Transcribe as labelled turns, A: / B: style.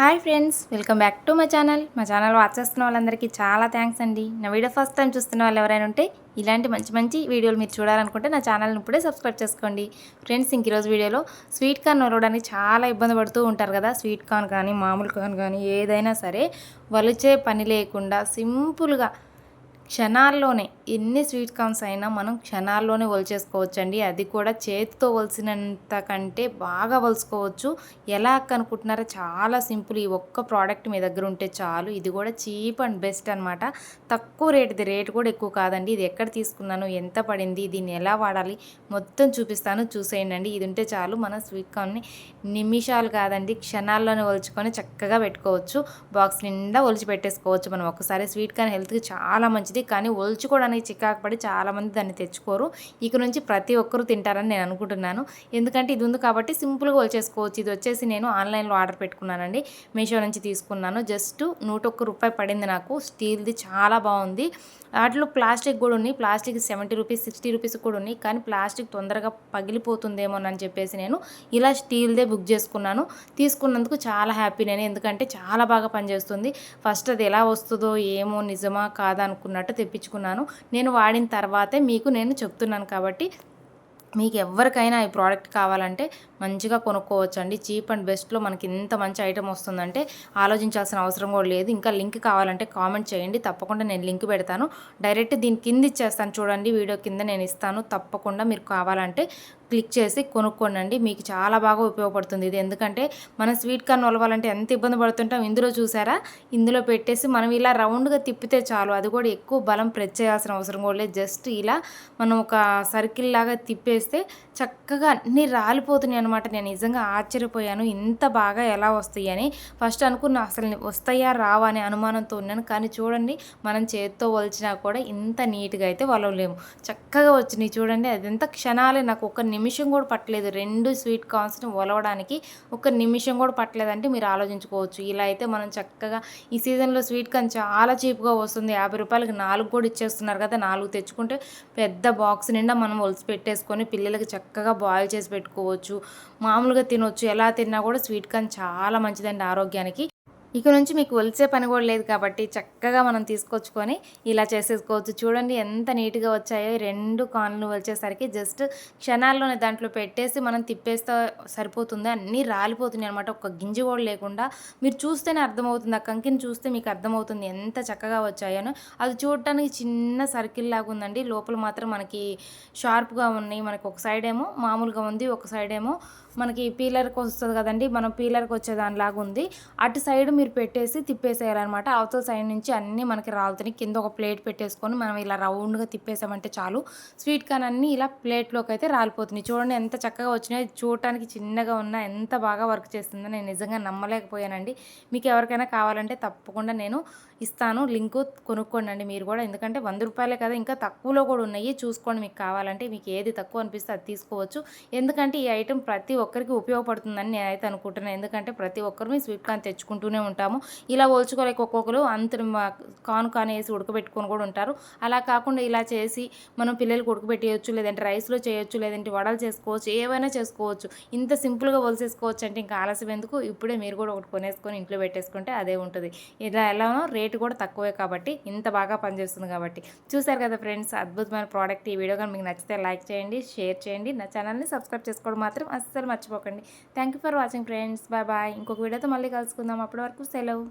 A: Hi friends welcome back to my channel. మా channel watch చేస్తున్న వాళ్ళందరికీ చాలా థ్యాంక్స్ అండి. నా వీడియో ఫస్ట్ టైం చూస్తున్న వాళ్ళు ఎవరైనా ఉంటే ఇలాంటి మంచి మంచి వీడియోలు మీరు చూడాలనుకుంటే నా ఛానల్ని ఇప్పుడే సబ్స్క్రైబ్ చేసుకోండి. ఫ్రెండ్స్ ఇంక ఈరోజు వీడియోలో స్వీట్ కార్న్ వలవడానికి చాలా ఇబ్బంది పడుతూ ఉంటారు కదా. స్వీట్ కార్న్ కానీ మామూలు కార్న్ కానీ ఏదైనా సరే వలిచే పని లేకుండా సింపుల్గా క్షణాల్లోనే ఎన్ని స్వీట్ కార్న్స్ అయినా మనం క్షణాల్లోనే వలిచేసుకోవచ్చండి. అది కూడా చేతితో వలిసినంత కంటే బాగా వలుసుకోవచ్చు. ఎలా అనుకుంటున్నారో? చాలా సింపుల్ ఈ ఒక్క ప్రోడక్ట్ మీ దగ్గర ఉంటే చాలు. ఇది కూడా చీప్ అండ్ బెస్ట్ అనమాట తక్కువ రేటుది రేటు కూడా ఎక్కువ కాదండి. ఇది ఎక్కడ తీసుకున్నాను? ఎంత పడింది? దీన్ని ఎలా వాడాలి? మొత్తం చూపిస్తాను. చూసేయండి ఇది ఉంటే చాలు. మన స్వీట్ కార్న్ని నిమిషాలు కాదండి క్షణాల్లోనే ఒలుచుకొని చక్కగా పెట్టుకోవచ్చు. బాక్స్ నిండా ఒలిచి పెట్టేసుకోవచ్చు మనం. ఒకసారి స్వీట్ కార్న్ హెల్త్కి చాలా మంచిది. కానీ ఒలుచుకోవడానికి చికాకు పడి చాలామంది దాన్ని తెచ్చుకోరు. ఇక నుంచి ప్రతి ఒక్కరూ తింటారని నేను అనుకుంటున్నాను. ఎందుకంటే ఇది ఉంది కాబట్టి సింపుల్గా ఒలిచేసుకోవచ్చు. ఇది వచ్చేసి నేను ఆన్లైన్లో ఆర్డర్ పెట్టుకున్నానండి. మీషో నుంచి తీసుకున్నాను. జస్ట్ నూట ఒక్క రూపాయి పడింది నాకు. స్టీల్ది చాలా బాగుంది. వాటిలో ప్లాస్టిక్ కూడా ఉన్నాయి plastic seventy rupees sixty rupees కూడా ఉన్నాయి కానీ ప్లాస్టిక్ తొందరగా పగిలిపోతుందేమోనని చెప్పేసి నేను ఇలా స్టీల్దే బుక్ చేసుకున్నాను. తీసుకున్నందుకు చాలా హ్యాపీ నేను. ఎందుకంటే చాలా బాగా పనిచేస్తుంది. ఫస్ట్ అది ఎలా వస్తుందో ఏమో నిజమా కాదా అనుకున్నట్టు తెప్పించుకున్నాను. నేను వాడిన తర్వాతే మీకు నేను చెప్తున్నాను కాబట్టి మీకు ఎవరికైనా ఈ ప్రోడక్ట్ కావాలంటే మంచిగా కొనుక్కోవచ్చు అండి చీప్ అండ్ బెస్ట్లో మనకి ఇంత మంచి ఐటమ్ వస్తుందంటే ఆలోచించాల్సిన అవసరం కూడా లేదు. ఇంకా లింక్ కావాలంటే కామెంట్ చేయండి. తప్పకుండా నేను లింక్ పెడతాను. డైరెక్ట్ దీని కింద ఇచ్చేస్తాను. చూడండి వీడియో కింద నేను ఇస్తాను. తప్పకుండా మీరు కావాలంటే క్లిక్ చేసి కొనుక్కోండి మీకు చాలా బాగా ఉపయోగపడుతుంది ఇది. ఎందుకంటే మనం స్వీట్ కార్న్ ఒలవాలంటే ఎంత ఇబ్బంది పడుతుంటాం ఇందులో చూసారా? ఇందులో పెట్టేసి మనం ఇలా రౌండ్గా తిప్పితే చాలు. అది కూడా ఎక్కువ బలం ప్రెస్ చేయాల్సిన అవసరం కూడా లేదు. జస్ట్ ఇలా మనం ఒక సర్కిల్ లాగా తిప్పేస్తే చక్కగా అన్నీ రాలిపోతున్నాయి అనమాట నేను నిజంగా ఆశ్చర్యపోయాను. ఇంత బాగా ఎలా వస్తాయి అని. ఫస్ట్ అనుకున్న అసలు వస్తాయా రావా అనే అనుమానంతో ఉన్నాను. కానీ చూడండి మనం చేతితో వలిచినా కూడా ఇంత నీట్గా అయితే వలవలేము. చక్కగా వచ్చినాయి. చూడండి అదంతా క్షణాలే నాకు ఒక నిమిషం కూడా పట్టలేదు. రెండు స్వీట్ కార్న్స్ని ఒలవడానికి ఒక నిమిషం కూడా పట్టలేదంటే మీరు ఆలోచించుకోవచ్చు. ఇలా అయితే మనం చక్కగా ఈ సీజన్లో స్వీట్ కార్న్ చాలా చీప్గా వస్తుంది. యాభై రూపాయలకి నాలుగు కూడా ఇచ్చేస్తున్నారు కదా నాలుగు తెచ్చుకుంటే పెద్ద బాక్స్ నిండా మనం ఒలిసి పెట్టేసుకొని పిల్లలకి చక్కగా బాయిల్ చేసి పెట్టుకోవచ్చు. మామూలుగా తినొచ్చు. ఎలా తిన్నా కూడా స్వీట్ కార్న్ చాలా మంచిదండి ఆరోగ్యానికి. ఇక నుంచి మీకు ఒలిచే పని కూడా లేదు కాబట్టి చక్కగా మనం తీసుకొచ్చుకొని ఇలా చేసేసుకోవచ్చు. చూడండి ఎంత నీట్గా వచ్చాయో. రెండు కాన్లు వచ్చేసరికి జస్ట్ క్షణాల్లోనే దాంట్లో పెట్టేసి మనం తిప్పేస్తే సరిపోతుంది? అన్నీ రాలిపోతున్నాయి అనమాట ఒక గింజ కూడా లేకుండా. మీరు చూస్తేనే అర్థమవుతుంది. ఆ కంకిని చూస్తే మీకు అర్థమవుతుంది ఎంత చక్కగా వచ్చాయో అది చూడటానికి చిన్న సర్కిల్ లాగా ఉందండి. లోపల మాత్రం మనకి షార్ప్గా ఉన్నాయి. మనకి ఒక సైడ్ ఏమో మామూలుగా ఉంది. ఒక సైడ్ ఏమో మనకి పీలర్కి వస్తుంది కదండి మనం పీలర్కి వచ్చే దానిలాగా ఉంది. అటు సైడ్ మీరు పెట్టేసి తిప్పేసేయాలన్నమాట. అవతల సైడ్ నుంచి అన్నీ మనకి రాలుతున్నాయి. కింద ఒక ప్లేట్ పెట్టేసుకొని మనం ఇలా రౌండ్గా తిప్పేసామంటే చాలు. స్వీట్ కార్న్ అన్నీ ఇలా ప్లేట్లోకి అయితే రాలిపోతున్నాయి. చూడండి ఎంత చక్కగా వచ్చినాయి. చూడటానికి చిన్నగా ఉన్నా ఎంత బాగా వర్క్ చేస్తుందో నేను నిజంగా నమ్మలేకపోయానండి. మీకు ఎవరికైనా కావాలంటే తప్పకుండా నేను ఇస్తాను. లింకు కొనుక్కోండి మీరు కూడా. ఎందుకంటే వంద రూపాయలే కదా ఇంకా తక్కువలో కూడా ఉన్నాయి. చూసుకోండి మీకు కావాలంటే. మీకు ఏది తక్కువ అనిపిస్తే అది తీసుకోవచ్చు. ఎందుకంటే ఈ ఐటెం ప్రతి ఒక్కరికి ఉపయోగపడుతుందని నేనైతే అనుకుంటున్నాను. ఎందుకంటే ప్రతి ఒక్కరు స్వీట్ కార్న్ తెచ్చుకుంటూనే ఉంటాము. ఇలా పోల్చుకోలేక ఒక్కొక్కరు అంత కాను కాన్ వేసి ఉడకబెట్టుకొని కూడా ఉంటారు. అలా కాకుండా ఇలా చేసి మనం పిల్లలకు ఉడకబెట్టేయచ్చు లేదంటే రైస్లో చేయొచ్చు లేదంటే వడలు చేసుకోవచ్చు ఏవైనా చేసుకోవచ్చు. ఇంత సింపుల్గా ఒలిసేసుకోవచ్చు అంటే ఇంకా ఆలస్యం ఎందుకు? ఇప్పుడే మీరు కూడా ఒకటి కొనేసుకొని ఇంట్లో పెట్టేసుకుంటే అదే ఉంటుంది. ఇలా ఎలానో రేటు కూడా తక్కువే కాబట్టి ఇంత బాగా పనిచేస్తుంది కాబట్టి. చూసారు కదా ఫ్రెండ్స్ అద్భుతమైన ప్రోడక్ట్ ఈ వీడియో కానీ మీకు నచ్చితే లైక్ చేయండి షేర్ చేయండి. నా ఛానల్ని సబ్స్క్రైబ్ చేసుకోవడం మాత్రం అస్సలు మర్చిపోకండి. Thank you for watching friends bye bye ఇంకొక వీడియోతో మళ్ళీ కలుసుకుందాం. అప్పటి వరకు సెలవు.